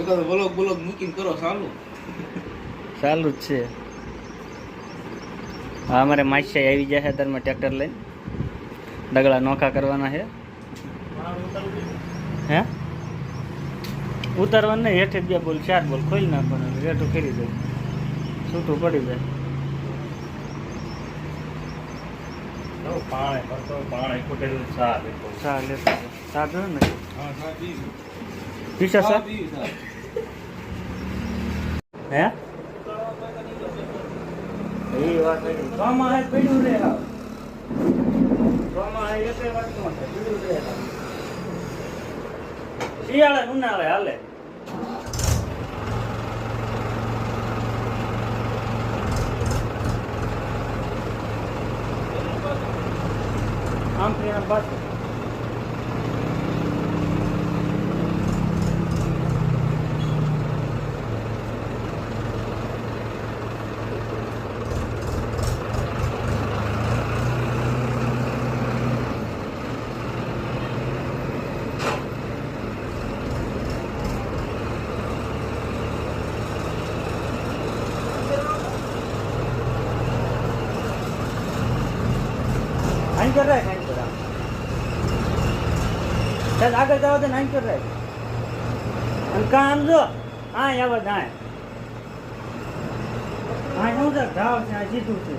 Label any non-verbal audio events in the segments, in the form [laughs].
એકાદ blog blog મૂકીને કરો ચાલુ ચાલુ જ છે. હા અમારે માસિયા આવી જાય ત્યારે ટ્રેક્ટર લઈને. ડગલા નોખા કરવાના છે. હે? ઉતારવાનું નહીં હેઠે બે બોલ ચાર બોલ ખોલી નાખવાના રેઠું કરી દે. છૂટું પડી જાય ચા લેતો ચા પીવો ને હા એ વાત પડ્યું રે. શિયાળે ને ઉનાળે હાલે. આમ થી આમ પાછું આઈ કર ચાલ આગળ જવા દે નાઈ કરે અને કામ જો હા આવા જાય. હા હું તો ઘાવ છે, આ સીધું છે.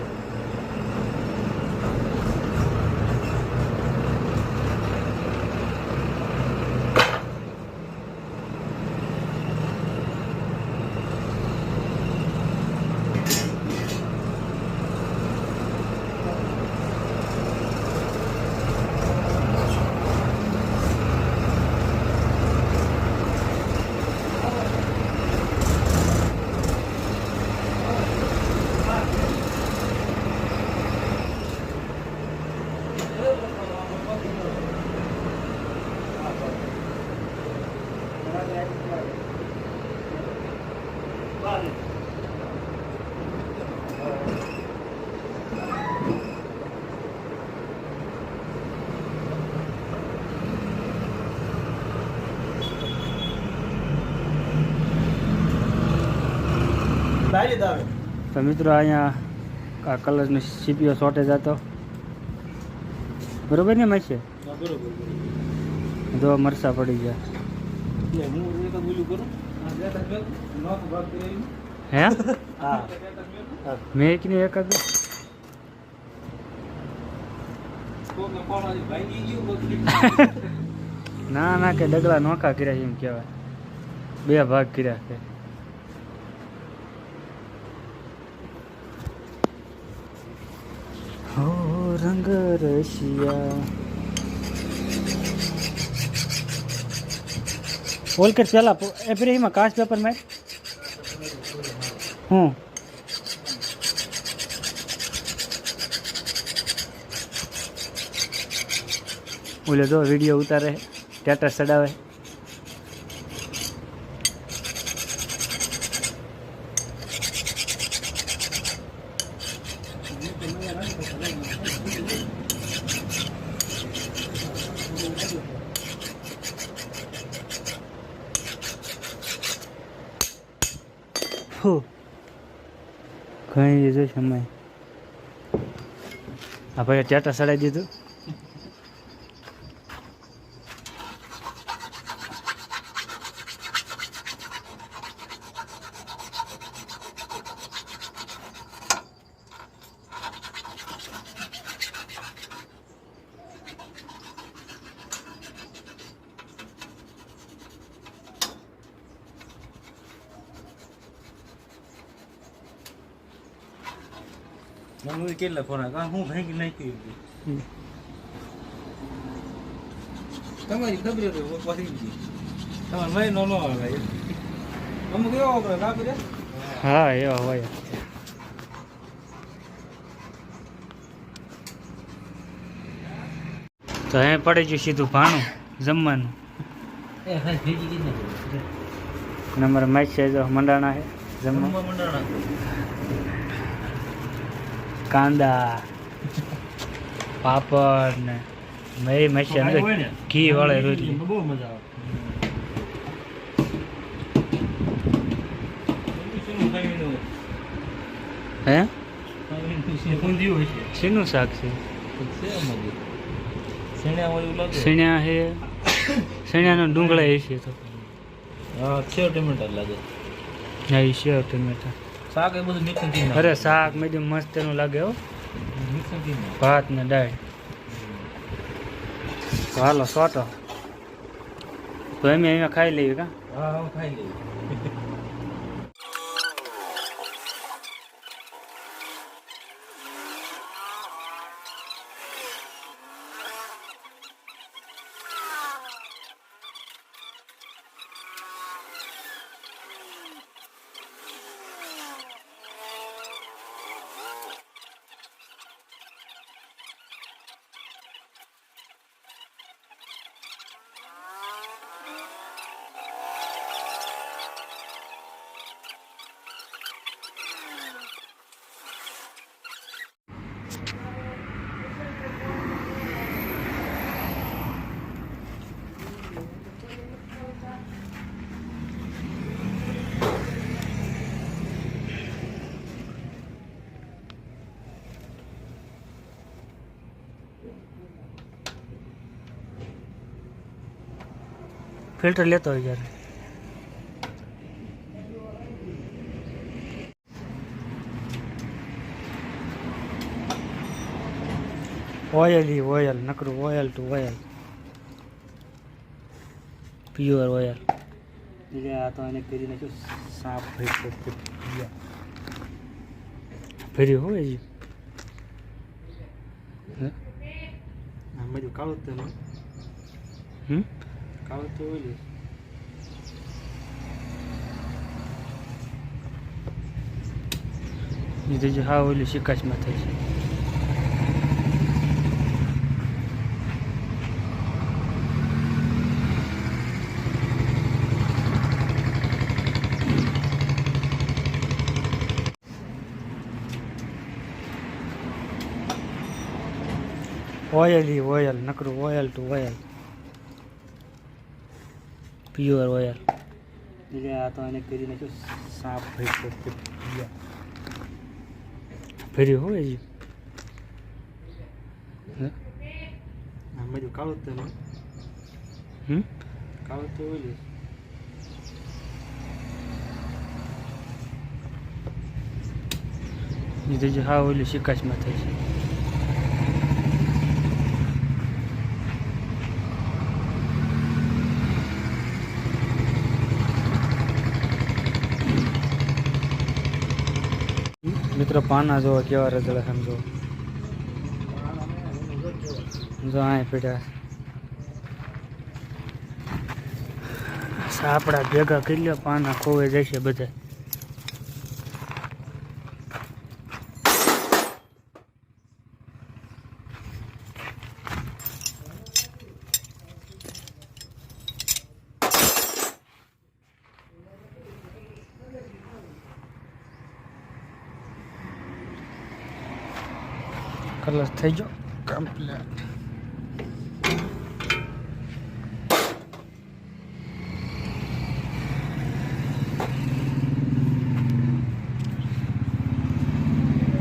તો મિત્રો અહીંયા આ કલરનો સીપીઓ શોર્ટેજ હતો. બરોબર ને માસે? બરોબર. જો મરસા પડી ગયા. એટલે હું એકાદ બોલું કરું આ લેટર મેલ નોક ભાગ કરી હે હા મેં એક ને એક જ કોકને કોણ ભાંગી ગયું બગડી ના ના કે ડગલા નોખા કર્યા એમ કહેવાય બે ભાગ કર્યા છે હો રંગ રશિયા ઓલ કર પેલા એ ફરી એમાં કાચ પેપરમાં હું ઓલે જો વીડિયો ઉતારે સ્ટેટસ ચડાવે ફુ ઘણી દીધું સમય આ ભાઈ સ્ટેટસ ચડાવી દીધું. મને કેટલા ખોરાક? હું ભાંગી નાખ્યું. તમારી ખબર હોય પછી ગઈ. તમારે મહિનો નો આવે અમુક એવો આપણે કાપી દે હા એવા હોય. તો હે પડી ગયું સીધું ભાણું જમવાનું. એ હા ભેગી કીધી અને અમારા છે જો મંડાણા છે જમવા. મંડળના કાંદા પાપડ ને મેરી અંદર ઘી વાળે રોટલી. બહુ મજા આવે? હે. શેનું શાક છે. શેણ્યા છે. શેણ્યાનો ડુંગળા એ છે તો. હા સેવ ટમેટા લાગે. હા એ સેવ ટમેટા. શાક એ બધું મિક્સિંગ કરી અરે શાક મેડમ મસ્ત એનું લાગે હો. મિક્સિંગ કરી ભાત ને દાળ. હાલો સોટો. તો એમ એમ ખાઈ લઈએ કા? હા હા ખાઈ લઈએ. ફિલ્ટર લેતો હોય જ્યારે ઓઇલ ઈ ઓઇલ નકરું oil to oil. Pure oil. એટલે આ તો એને ફેરી નાખ્યું સાફ ફેરી ભર્યું હોય હે? આ બધું કાળું હોય. હમ? તો હા ઓલી શિકાશમાં થાય છે ઓઇલ ઈ ઓઇલ નકરું oil to oil pure oil એટલે આ તો એને કરી નાખ્યું સાફ ભર્યું ભર્યું હોય હજી હે? આ બધું કાળું હોય. હમ કાળું તેલ હોય ને. તો હા ઓલું શિકાશમાં થાય છે મિત્રો પાના જોવા કેવા રજળા સમજો જો આ પીડા સાપડા ભેગા કરી લ્યો પાના ખોવે જશે બધા કલર થઈ ગયો કમ્પ્લીટ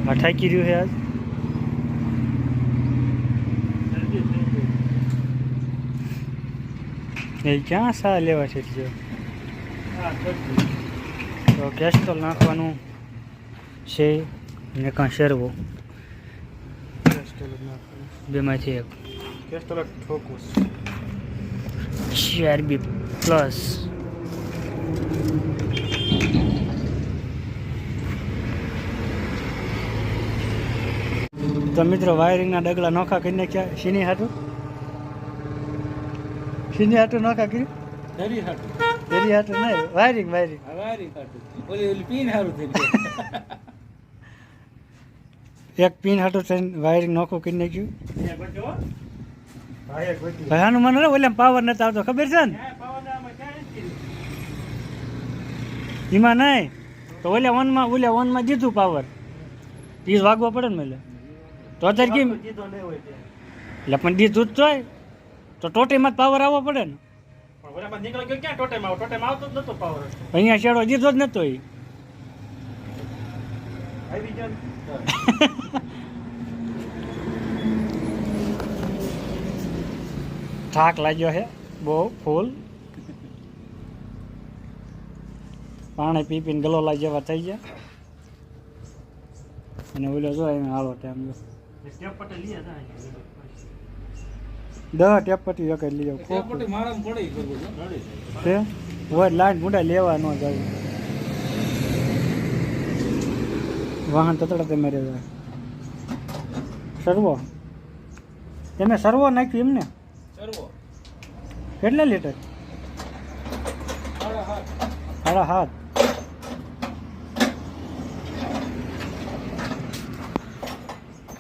આ ઠાકી રહ્યું છે આજ એ ક્યાં સા લેવા છે જો તો કેસ્ટોલ નાખવાનું છે ને કાં શેરવો બેમાંથી એક. કેસ્ટોલ ઠોકું સીઆરબી પ્લસ તો મિત્રો વાયરિંગના ડગલા નોખા કરી નાખ્યા. શીની હાટું? શીની હાટું નોખા કર્યું? હાટું. હાટું નહીં વાયરિંગ વાયરિંગ આ હાટું. ઓલી ઓલી પીન હારું થઈ [laughs] એક પિન હતો થઈને વાયરિંગ નોખું કરી નાખ્યું. ભયાનું મને ઓલે પાવર નથી આવતો ખબર છે ને? એમાં નહીં. તો ઓલે વનમાં ઓલે વનમાં દીધું પાવર પીસ વાગવો પડે ને એટલે તો અત્યારે કેમ? એટલે પણ દીધું જ હોય. તો ટોટીમાં જ પાવર આવવો પડે ને. અહીંયા શેડો દીધો જ નતો એ [laughs] આવી ગયો ને. થાક લાગ્યો છે. બહુ ફૂલ. પાણી પી પીને ગલોલા જેવા થઈ ગયા. અને ઓલો જો એને હાલો ટાઈમ જો. દહ ટેપ પટી એક લઈ જાવ હોય લાઈન મુંડા લેવા ન જાય. વાહન તતડા મેરે જાય. સર્વો. તમે સર્વો નાખ્યું એમને? કેટલા લીટર? સાડા સાત